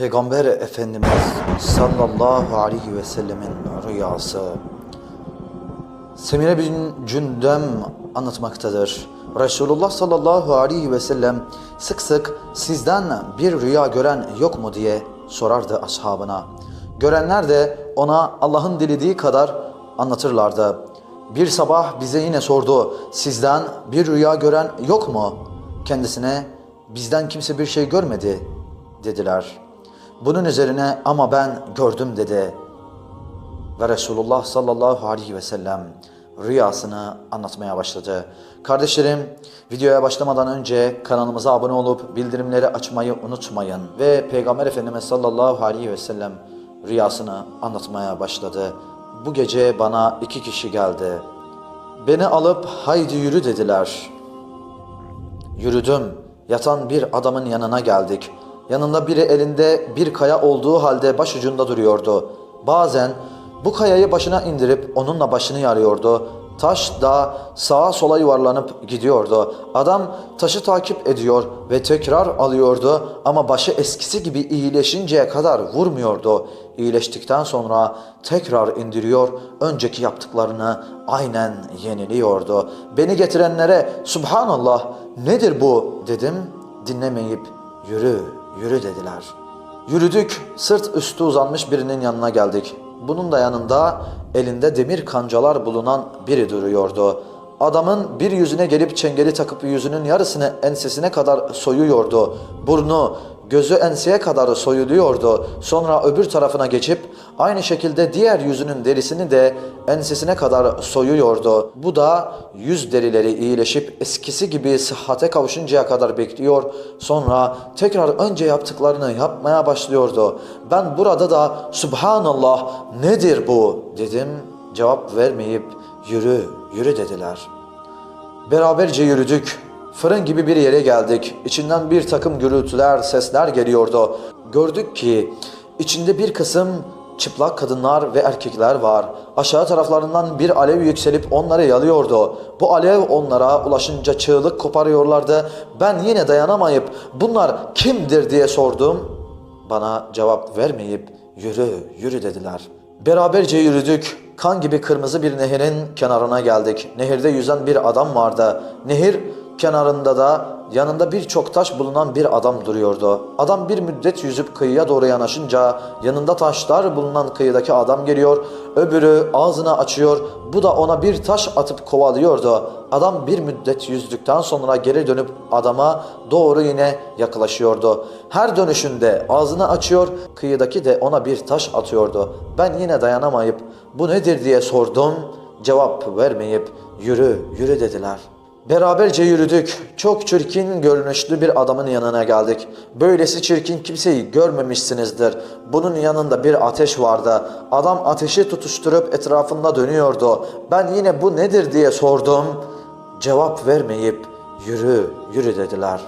Peygamber Efendimiz sallallahu aleyhi ve sellemin rüyası. Semire bin Cündem anlatmaktadır. Resulullah sallallahu aleyhi ve sellem sık sık sizden bir rüya gören yok mu diye sorardı ashabına. Görenler de ona Allah'ın dilediği kadar anlatırlardı. Bir sabah bize yine sordu. Sizden bir rüya gören yok mu? Kendisine bizden kimse bir şey görmedi dediler. Bunun üzerine ama ben gördüm dedi. Ve Resulullah sallallahu aleyhi ve sellem rüyasını anlatmaya başladı. Kardeşlerim videoya başlamadan önce kanalımıza abone olup bildirimleri açmayı unutmayın. Ve Peygamber Efendimiz sallallahu aleyhi ve sellem rüyasını anlatmaya başladı. Bu gece bana iki kişi geldi. Beni alıp haydi yürü dediler. Yürüdüm. Yatan bir adamın yanına geldik. Yanında biri elinde bir kaya olduğu halde başucunda duruyordu. Bazen bu kayayı başına indirip onunla başını yarıyordu. Taş da sağa sola yuvarlanıp gidiyordu. Adam taşı takip ediyor ve tekrar alıyordu ama başı eskisi gibi iyileşinceye kadar vurmuyordu. İyileştikten sonra tekrar indiriyor, önceki yaptıklarını aynen yeniliyordu. Beni getirenlere Subhanallah nedir bu dedim. Dinlemeyip yürü, yürü dediler. Yürüdük, sırt üstü uzanmış birinin yanına geldik. Bunun da yanında elinde demir kancalar bulunan biri duruyordu. Adamın bir yüzüne gelip çengeli takıp yüzünün yarısını ensesine kadar soyuyordu. Burnu, gözü enseye kadar soyuluyordu. Sonra öbür tarafına geçip aynı şekilde diğer yüzünün derisini de ensesine kadar soyuyordu. Bu da yüz derileri iyileşip eskisi gibi sıhhate kavuşuncaya kadar bekliyor. Sonra tekrar önce yaptıklarını yapmaya başlıyordu. Ben burada da Subhanallah nedir bu dedim. Cevap vermeyip yürü yürü dediler. Beraberce yürüdük. Fırın gibi bir yere geldik. İçinden bir takım gürültüler, sesler geliyordu. Gördük ki içinde bir kısım çıplak kadınlar ve erkekler var. Aşağı taraflarından bir alev yükselip onları yalıyordu. Bu alev onlara ulaşınca çığlık koparıyorlardı. Ben yine dayanamayıp bunlar kimdir diye sordum. Bana cevap vermeyip yürü yürü dediler. Beraberce yürüdük. Kan gibi kırmızı bir nehirin kenarına geldik. Nehirde yüzen bir adam vardı. Nehir kenarında da yanında birçok taş bulunan bir adam duruyordu. Adam bir müddet yüzüp kıyıya doğru yanaşınca yanında taşlar bulunan kıyıdaki adam geliyor. Öbürü ağzını açıyor. Bu da ona bir taş atıp kovalıyordu. Adam bir müddet yüzdükten sonra geri dönüp adama doğru yine yaklaşıyordu. Her dönüşünde ağzını açıyor, kıyıdaki de ona bir taş atıyordu. Ben yine dayanamayıp bu nedir diye sordum. Cevap vermeyip yürü yürü dediler. Beraberce yürüdük. Çok çirkin görünüşlü bir adamın yanına geldik. Böylesi çirkin kimseyi görmemişsinizdir. Bunun yanında bir ateş vardı. Adam ateşi tutuşturup etrafında dönüyordu. Ben yine bu nedir diye sordum. Cevap vermeyip yürü, yürü dediler.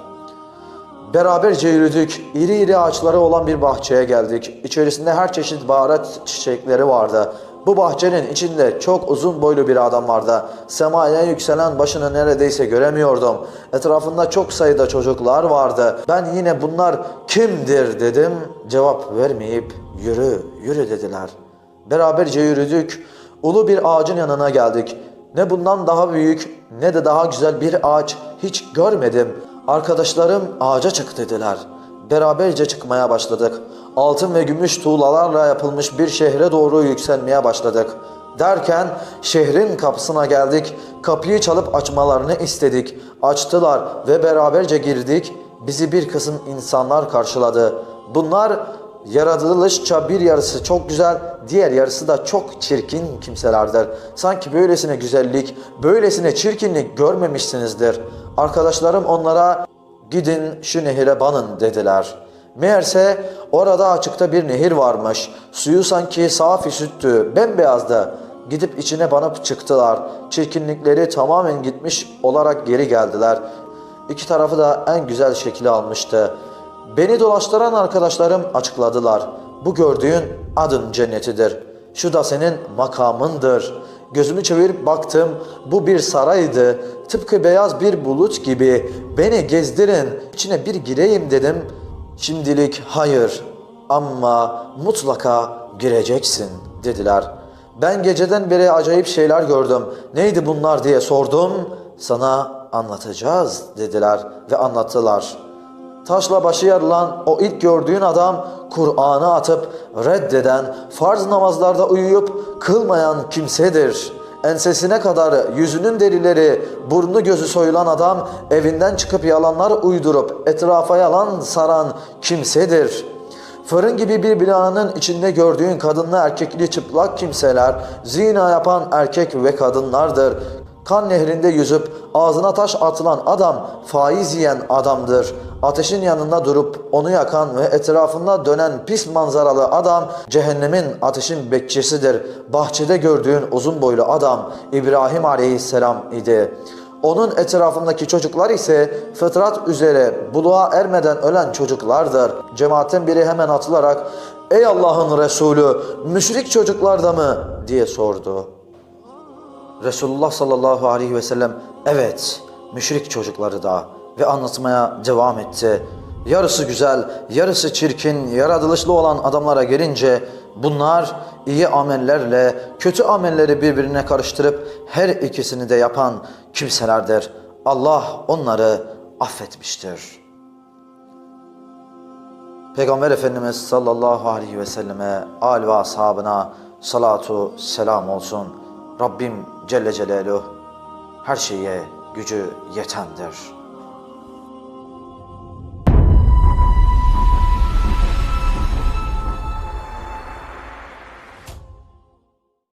Beraberce yürüdük. İri iri ağaçları olan bir bahçeye geldik. İçerisinde her çeşit baharat çiçekleri vardı. Bu bahçenin içinde çok uzun boylu bir adam vardı. Semaya yükselen başını neredeyse göremiyordum. Etrafında çok sayıda çocuklar vardı. Ben yine bunlar kimdir dedim. Cevap vermeyip yürü, yürü dediler. Beraberce yürüdük. Ulu bir ağacın yanına geldik. Ne bundan daha büyük ne de daha güzel bir ağaç hiç görmedim. Arkadaşlarım ağaca çık dediler. Beraberce çıkmaya başladık. Altın ve gümüş tuğlalarla yapılmış bir şehre doğru yükselmeye başladık. Derken şehrin kapısına geldik. Kapıyı çalıp açmalarını istedik. Açtılar ve beraberce girdik. Bizi bir kısım insanlar karşıladı. Bunlar yaratılışça bir yarısı çok güzel, diğer yarısı da çok çirkin kimselerdir. Sanki böylesine güzellik, böylesine çirkinlik görmemişsinizdir. Arkadaşlarım onlara gidin şu nehire banın dediler. Meğerse orada açıkta bir nehir varmış. Suyu sanki safi süttü, bembeyazdı. Gidip içine banıp çıktılar. Çirkinlikleri tamamen gitmiş olarak geri geldiler. İki tarafı da en güzel şekli almıştı. Beni dolaştıran arkadaşlarım açıkladılar. Bu gördüğün adın cennetidir. Şu da senin makamındır. Gözümü çevirip baktım. Bu bir saraydı. Tıpkı beyaz bir bulut gibi. Beni gezdirin. içine bir gireyim dedim. Şimdilik hayır. ama mutlaka gireceksin dediler. Ben geceden beri acayip şeyler gördüm. Neydi bunlar diye sordum. Sana anlatacağız dediler ve anlattılar. Taşla başı yarılan o ilk gördüğün adam Kur'an'ı atıp reddeden, farz namazlarda uyuyup kılmayan kimsedir. Ensesine kadar yüzünün derileri, burnu gözü soyulan adam evinden çıkıp yalanlar uydurup etrafa yalan saran kimsedir. Fırın gibi bir binanın içinde gördüğün kadınlı erkekli çıplak kimseler zina yapan erkek ve kadınlardır. Kan nehrinde yüzüp ağzına taş atılan adam faiz yiyen adamdır. Ateşin yanında durup onu yakan ve etrafında dönen pis manzaralı adam cehennemin ateşin bekçisidir. Bahçede gördüğün uzun boylu adam İbrahim aleyhisselam idi. Onun etrafındaki çocuklar ise fıtrat üzere buluğa ermeden ölen çocuklardır. Cemaatin biri hemen atılarak ''Ey Allah'ın Resulü müşrik çocuklar da mı?'' diye sordu. Resulullah sallallahu aleyhi ve sellem evet müşrik çocukları da ve anlatmaya devam etti. Yarısı güzel, yarısı çirkin, yaratılışlı olan adamlara gelince bunlar iyi amellerle kötü amelleri birbirine karıştırıp her ikisini de yapan kimselerdir. Allah onları affetmiştir. Peygamber Efendimiz sallallahu aleyhi ve selleme, al ve ashabına salatu selam olsun. Rabbim Celle Celaluhu her şeye gücü yetendir.